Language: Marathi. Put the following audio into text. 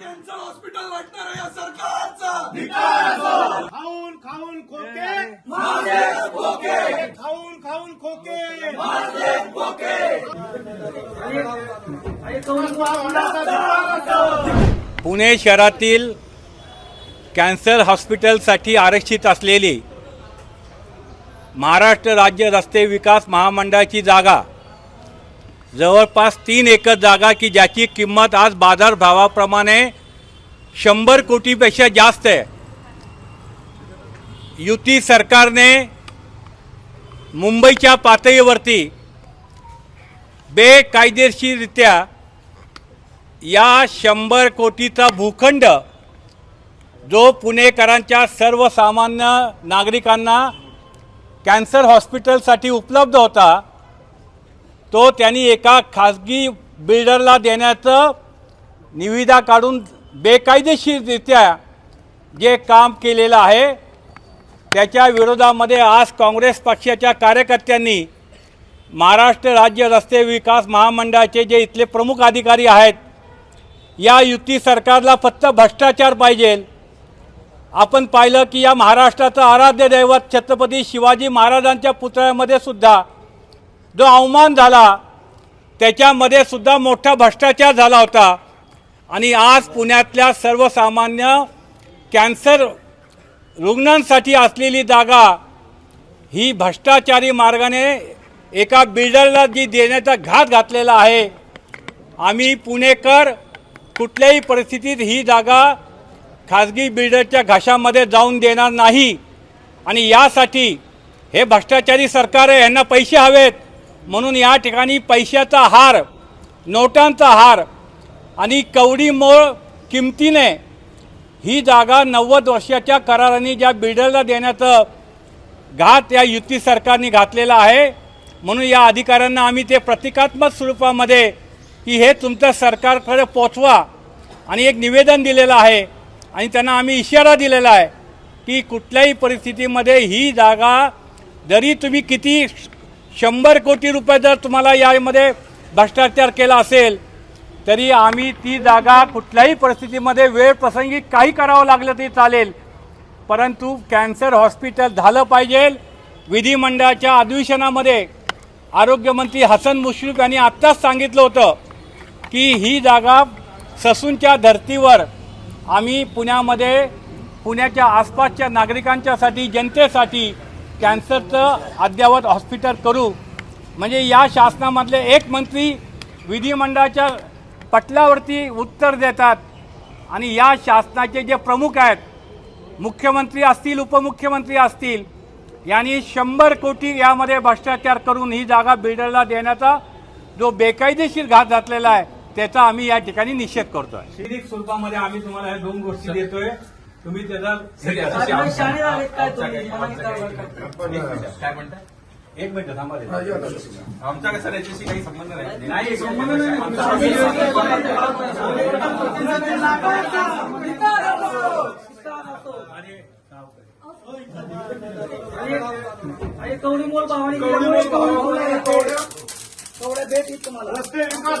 कॅन्सर हॉस्पिटल वाटणार या सरकारचा. खाऊन खाऊन खोके. खाऊन खाऊन खोके. पुणे शहरातील कॅन्सर हॉस्पिटलसाठी आरक्षित असलेली महाराष्ट्र राज्य रस्ते विकास महामंडळाची जागा जवळपास तीन एकर जागा की ज्याची किंमत आज बाजारभावाप्रमाणे शंभर कोटीपेक्षा जास्त आहे. युती सरकारने मुंबईच्या पातळीवरती बेकायदेशीररित्या या शंभर कोटीचा भूखंड जो पुणेकरांच्या सर्वसामान्य नागरिकांना कॅन्सर हॉस्पिटलसाठी उपलब्ध होता तो त्यांनी एका खाजगी बिल्डरला देण्याचं निविदा काढून बेकायदेशीररित्या जे काम केलेलं आहे त्याच्या विरोधामध्ये आज काँग्रेस पक्षाच्या कार्यकर्त्यांनी महाराष्ट्र राज्य रस्ते विकास महामंडळाचे जे इथले प्रमुख अधिकारी आहेत या युती सरकारला फक्त भ्रष्टाचार पाहिजे. आपण पाहिलं की या महाराष्ट्राचं आराध्य दैवत छत्रपती शिवाजी महाराजांच्या पुतळ्यामध्ये सुद्धा जो अवमान झाला त्याच्यामध्ये सुद्धा मोठा भ्रष्टाचार झाला होता. आणि आज पुण्यातल्या सर्वसामान्य कॅन्सर रुग्णांसाठी असलेली जागा ही भ्रष्टाचारी मार्गाने एका बिल्डरला जी देण्याचा घात घातलेला आहे आम्ही पुणेकर कुठल्याही परिस्थितीत ही जागा खाजगी बिल्डरच्या घाशामध्ये जाऊन देणार नाही. आणि यासाठी हे भ्रष्टाचारी सरकार आहे यांना पैसे हवेत. म्हणून या ठिकाणी पैशाचा हार नोटांचा हार आणि कवडी मोळ किमतीने ही जागा नव्वद वर्षाच्या कराराने ज्या बिल्डरला देण्याचं घात या युती सरकारने घातलेला आहे. म्हणून या अधिकाऱ्यांना आम्ही ते प्रतिकात्मक स्वरूपामध्ये की हे तुमचं सरकारकडे पोचवा आणि एक निवेदन दिलेलं आहे आणि त्यांना आम्ही इशारा दिलेला आहे की कुठल्याही परिस्थितीमध्ये ही जागा जरी तुम्ही किती शंभर कोटी रुपये जर तुम्हाला यामध्ये भ्रष्टाचार केला असेल तरी आम्ही ती जागा कुठल्याही परिस्थितीमध्ये वेळ प्रसंगी काही करावं लागलं तरी चालेल. परंतु कॅन्सर हॉस्पिटल झालं पाहिजे. विधिमंडळाच्या अधिवेशनामध्ये आरोग्यमंत्री हसन मुश्रीफ यांनी आत्ताच सांगितलं होतं की ही जागा ससूनच्या धर्तीवर आम्ही पुण्यामध्ये पुण्याच्या आसपासच्या नागरिकांच्यासाठी जनतेसाठी कॅन्सरचं अद्ययावत हॉस्पिटल करू. म्हणजे या शासनामधले एक मंत्री विधिमंडळाच्या पटलावरती उत्तर देतात. आणि या शासनाचे जे प्रमुख आहेत मुख्यमंत्री असतील उपमुख्यमंत्री असतील यांनी शंभर कोटी यामध्ये भ्रष्टाचार करून ही जागा बिल्डरला देण्याचा जो बेकायदेशीर घात घातलेला आहे त्याचा आम्ही या ठिकाणी निषेध करतोय. स्वरूपामध्ये आम्ही तुम्हाला दोन गोष्टी देतोय. तुम्ही झालेत काय म्हणताय एक मिनिट थांबा आमचा कसं याच्याशी काही संबंध नाही नाही कवड्या भेट तुम्हाला रस्ते विकास.